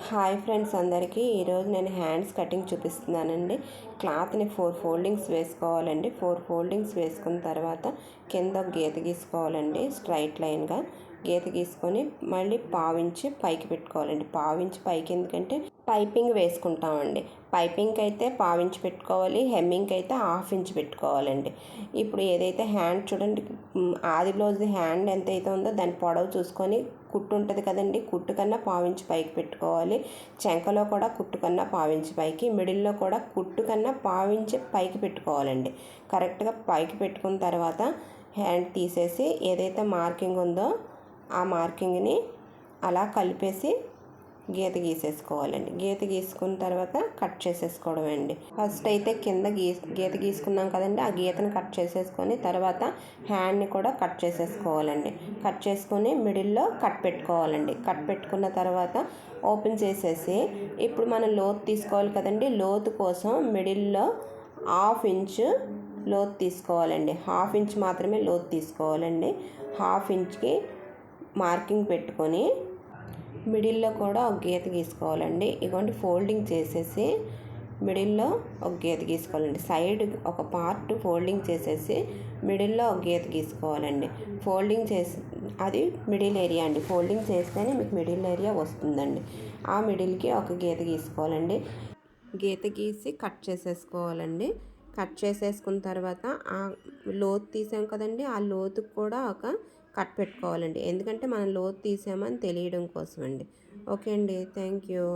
Hi friends అందరికీ. ఈరోజు నేను హ్యాండ్స్ కటింగ్ చూపిస్తున్నానండి. క్లాత్ని ఫోర్ ఫోల్డింగ్స్ వేసుకోవాలండి. ఫోర్ ఫోల్డింగ్స్ వేసుకున్న తర్వాత కింద ఒక గీత గీసుకోవాలండి స్ట్రైట్ లైన్గా గీత గీసుకొని మళ్ళీ పావించి పైకి పెట్టుకోవాలండి. పావించి పైకి ఎందుకంటే పైపింగ్ వేసుకుంటామండి. పైపింగ్కి అయితే పావించి పెట్టుకోవాలి హెమ్మింగ్కి అయితే హాఫ్ ఇంచ్ పెట్టుకోవాలండి. ఇప్పుడు ఏదైతే హ్యాండ్ చూడండి ఆది బ్లౌజ్ హ్యాండ్ ఎంత అయితే ఉందో దాని పొడవు చూసుకొని కుట్టు ఉంటుంది కదండి కుట్టు కన్నా పావించి పైకి పెట్టుకోవాలి. చెంకలో కూడా కుట్టు కన్నా పావించి పైకి మిడిల్లో కూడా కుట్టు కన్నా పావించి పైకి పెట్టుకోవాలండి. కరెక్ట్గా పైకి పెట్టుకున్న తర్వాత హ్యాండ్ తీసేసి ఏదైతే మార్కింగ్ ఉందో ఆ మార్కింగ్ని అలా కలిపేసి గీత గీసేసుకోవాలండి. గీత గీసుకున్న తర్వాత కట్ చేసేసుకోవడం అండి ఫస్ట్ అయితే కింద గీ గీత గీసుకున్నాం కదండి ఆ గీతను కట్ చేసేసుకొని తర్వాత హ్యాండ్ని కూడా కట్ చేసేసుకోవాలండి. కట్ చేసుకొని మిడిల్లో కట్ పెట్టుకోవాలండి. కట్ పెట్టుకున్న తర్వాత ఓపెన్ చేసేసి ఇప్పుడు మనం లోతు తీసుకోవాలి కదండి లోతు కోసం మిడిల్లో హాఫ్ ఇంచు లోతు తీసుకోవాలండి. హాఫ్ ఇంచ్ మాత్రమే లోతు తీసుకోవాలండి. హాఫ్ ఇంచ్కి మార్కింగ్ పెట్టుకొని మిడిల్లో కూడా ఒక గీత గీసుకోవాలండి. ఇగోండి ఫోల్డింగ్ చేసేసి మిడిల్లో ఒక గీత గీసుకోవాలండి. సైడ్ ఒక పార్ట్ ఫోల్డింగ్ చేసేసి మిడిల్లో ఒక గీత గీసుకోవాలండి. ఫోల్డింగ్ చేసి అది మిడిల్ ఏరియా అండి. ఫోల్డింగ్ చేస్తేనే మీకు మిడిల్ ఏరియా వస్తుందండి. ఆ మిడిల్కి ఒక గీత గీసుకోవాలండి. గీత గీసి కట్ చేసేసుకోవాలండి. కట్ చేసేసుకున్న తర్వాత ఆ లోతు తీసాం కదండి ఆ లోతుకు కూడా ఒక కట్ పెట్టుకోవాలండి. ఎందుకంటే మనం లోతు తీసామని తెలియడం కోసం అండి ఓకే అండి. Thank you.